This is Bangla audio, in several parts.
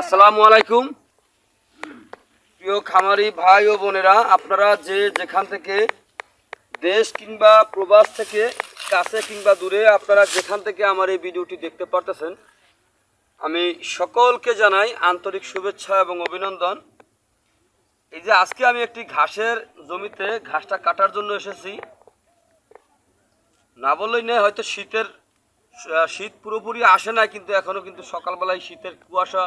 আসসালামু আলাইকুম। প্রিয় খামারি ভাই ও বোনেরা, আপনারা যে যেখান থেকে দেশ কিংবা প্রবাস থেকে কাছে কিংবা দূরে আপনারা যেখান থেকে আমার এই ভিডিওটি দেখতে পারতেছেন, আমি সকলকে জানাই আন্তরিক শুভেচ্ছা এবং অভিনন্দন। এই যে আজকে আমি একটি ঘাসের জমিতে ঘাসটা কাটার জন্য এসেছি। না বললেই নেই হয়তো শীতের শীত পুরোপুরি আসে না কিন্তু এখনও কিন্তু সকালবেলায় শীতের কুয়াশা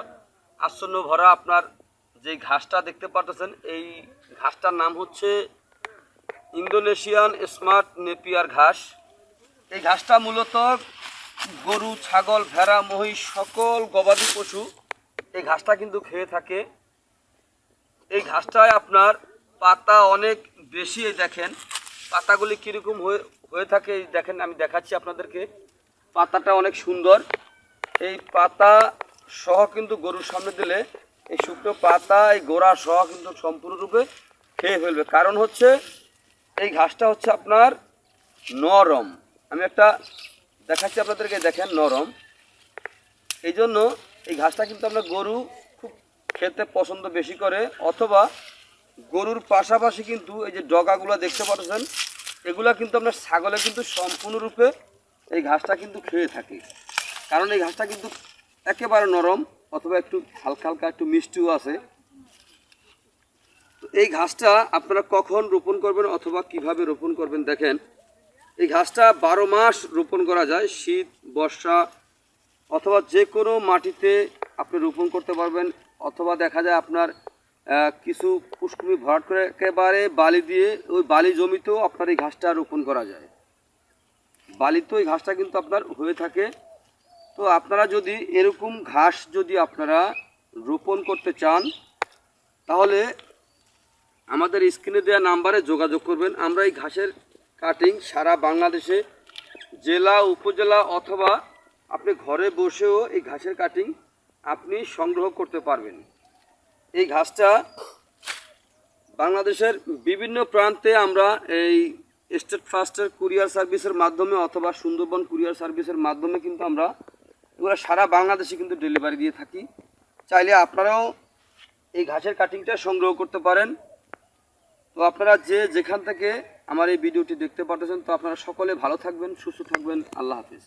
আচ্ছন্ন ভরা আপনার যে ঘাসটা দেখতে পারতেছেন, এই ঘাসটার নাম হচ্ছে ইন্দোনেশিয়ান স্মার্ট নেপিয়ার ঘাস। এই ঘাসটা মূলত গরু, ছাগল, ভেড়া, মহিষ সকল গবাদি পশু এই ঘাসটা কিন্তু খেয়ে থাকে। এই ঘাসটায় আপনার পাতা অনেক বেশি দেখেন। পাতাগুলি কীরকম হয়ে হয়ে থাকে দেখেন, আমি দেখাচ্ছি আপনাদেরকে। পাতাটা অনেক সুন্দর। এই পাতা সহ কিন্তু গরুর সামনে দিলে এই শুকনো পাতা, এই গোড়া সহ কিন্তু সম্পূর্ণরূপে খেয়ে ফেলবে। কারণ হচ্ছে এই ঘাসটা হচ্ছে আপনার নরম। আমি একটা দেখাচ্ছি আপনাদেরকে, দেখেন নরম। এই জন্য এই ঘাসটা কিন্তু আমরা গরু খুব খেতে পছন্দ বেশি করে, অথবা গরুর পাশাপাশি কিন্তু এই যে ডগাগুলো দেখতে পাচ্ছেন, এগুলা কিন্তু আপনার ছাগলে কিন্তু সম্পূর্ণরূপে এই ঘাসটা কিন্তু খেয়ে থাকে। কারণ এই ঘাসটা কিন্তু একেবারে নরম, অথবা একটু হালকা হালকা একটু মিষ্টিও আছে। এই ঘাসটা আপনারা কখন রোপণ করবেন অথবা কীভাবে রোপণ করবেন দেখেন। এই ঘাসটা বারো মাস রোপণ করা যায়, শীত, বর্ষা, অথবা যে কোনো মাটিতে আপনি রোপণ করতে পারবেন, অথবা দেখা যায় আপনার কিছু পুষ্কমি ভরাট করে একেবারে বালি দিয়ে, ওই বালি জমিতেও আপনার এই ঘাসটা রোপণ করা যায়। বালিতেও এই ঘাসটা কিন্তু আপনার হয়ে থাকে। তো আপনারা যদি এরকম ঘাস যদি আপনারা রোপণ করতে চান, তাহলে আমাদের স্ক্রিনে দেওয়া নাম্বারে যোগাযোগ করবেন। আমরা এই ঘাসের কাটিং সারা বাংলাদেশে জেলা, উপজেলা অথবা আপনি ঘরে বসেও এই ঘাসের কাটিং আপনি সংগ্রহ করতে পারবেন। এই ঘাসটা বাংলাদেশের বিভিন্ন প্রান্তে আমরা এই স্টেট ফার্স্টের কুরিয়ার সার্ভিসের মাধ্যমে অথবা সুন্দরবন কুরিয়ার সার্ভিসের মাধ্যমে কিন্তু আমরা এগুলো সারা বাংলাদেশে কিন্তু ডেলিভারি দিয়ে থাকি। চাইলে আপনারাও এই ঘাসের কাটিংটা সংগ্রহ করতে পারেন। তো আপনারা যে যেখান থেকে আমার এই ভিডিওটি দেখতে পারতেছেন, তো আপনারা সকলে ভালো থাকবেন, সুস্থ থাকবেন। আল্লাহ হাফিজ।